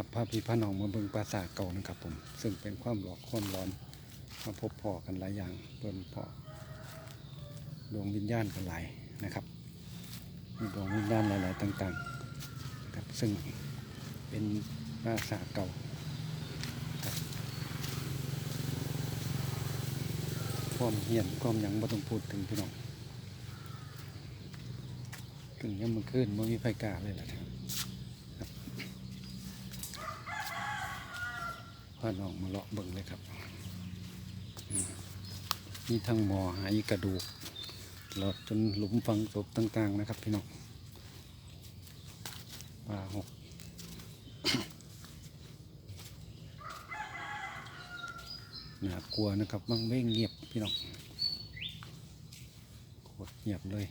ครับพาพี่พาน้องมาเบิงปราสาทเก่านะครับผม ซึ่งเป็นความหลอกความร้อนมาพบพอกันหลายอย่างเปิ่นพอดวงวิญญาณกันหลายนะครับมีดวงวิญญาณหลาย ๆ ต่างๆนะครับซึ่งเป็นปราสาทเก่าความเฮียนความหยังบ่ต้องพูดถึงพี่น้องถึงยังมันขึ้นมันมีไฟกาเลยแหละครับ พาน้องมาเลาะเบิ่งเลยครับอืมมีทั้งหมอหายกระดูกตลอดจนหลุมฝังศพต่างๆนะครับพี่น้องป่าหกน่ากลัวนะครับมังเว้งเงียบพี่น้องโคตรเงียบเลย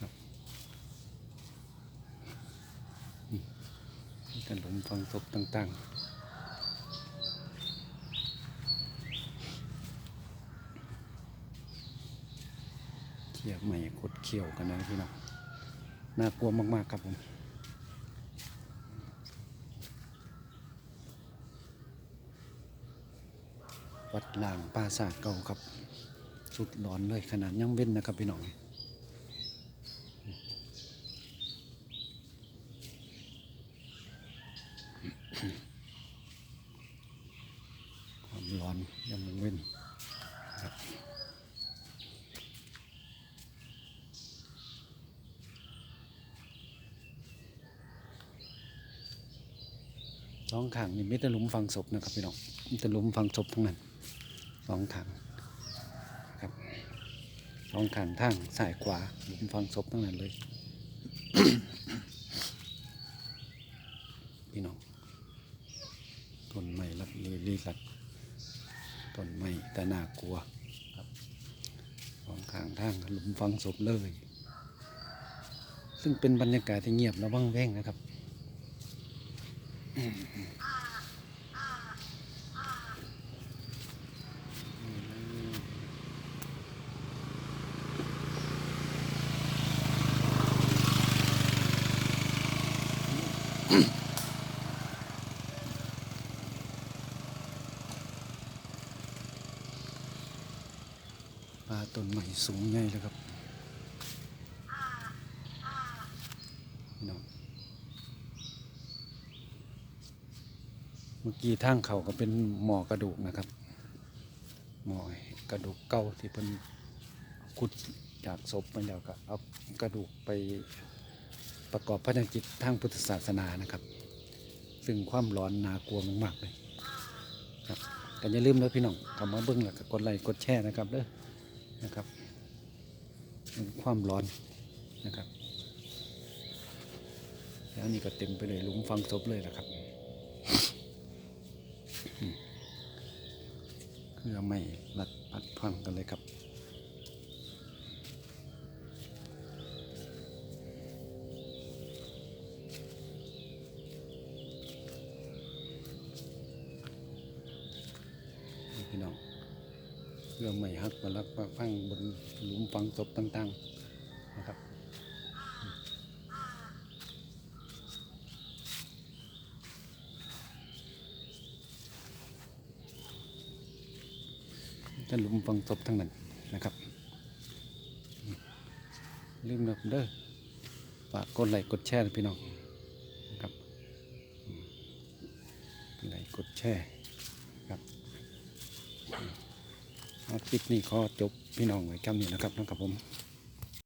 ครับอืมมีแต่หลุมฝังศพต่างๆ เขี่ยใหม่กดเขียวกันนะพี่น้องน่ากลัวมากๆครับผมวัดล่างปราสาทเก่าครับ สุดหลอนเลยขนาดยังเว้นนะครับพี่น้องความร้อนยังเว้นครับ สองขังนี่ไม่ได้ลุมฝังศพนะครับพี่น้องมีแต่หลุมฝังศพทั้งนั้นสองขังครับสองขังทางสายขวาลุมฝังศพทั้งนั้นเลย พี่น้องต้นไม้รับลีลีลัดต้นไม้แต่น่ากลัวครับสองข้างทางลุมฝังศพเลย ซึ่งเป็นบรรยากาศที่เงียบและว่างแวงนะครับ ปลาต้นใหม่สูงใหญ่เลยครับพี่น้องเมื่อกี้ทางเขาก็เป็นหมอกระดูกนะครับ หมอกระดูกเก่าที่เป็นขุดจากศพมันแล้วก็เอากระดูกไปประกอบพระกิจทางพุทธศาสนานะครับ ซึ่งความร้อนน่ากลัวมากๆเลยครับกันอย่าลืมนะพี่น้องกลับมาเบิ้งแล้วก็กดไลค์กดแชร์นะครับเด้อนะครับความร้อนนะครับ แล้วนี่ก็เต็มไปเลยหลุมฝังศพเลยนะครับ เครือไม่รัดพัดพังกันเลยครับพี่น้องเรื่อไม่ฮักมาลักมาพังบนหลุมฝังศพต่างๆนะครับ จะหลุมฝังศพทั้งนั้นนะครับลืมนะเด้อฝากกดไลค์กดแชร์พี่น้องครับอืมกดไลค์กดแชร์ครับอาคลิปนี้ขอจบพี่น้องไว้คำนี้นะครับนะครับผม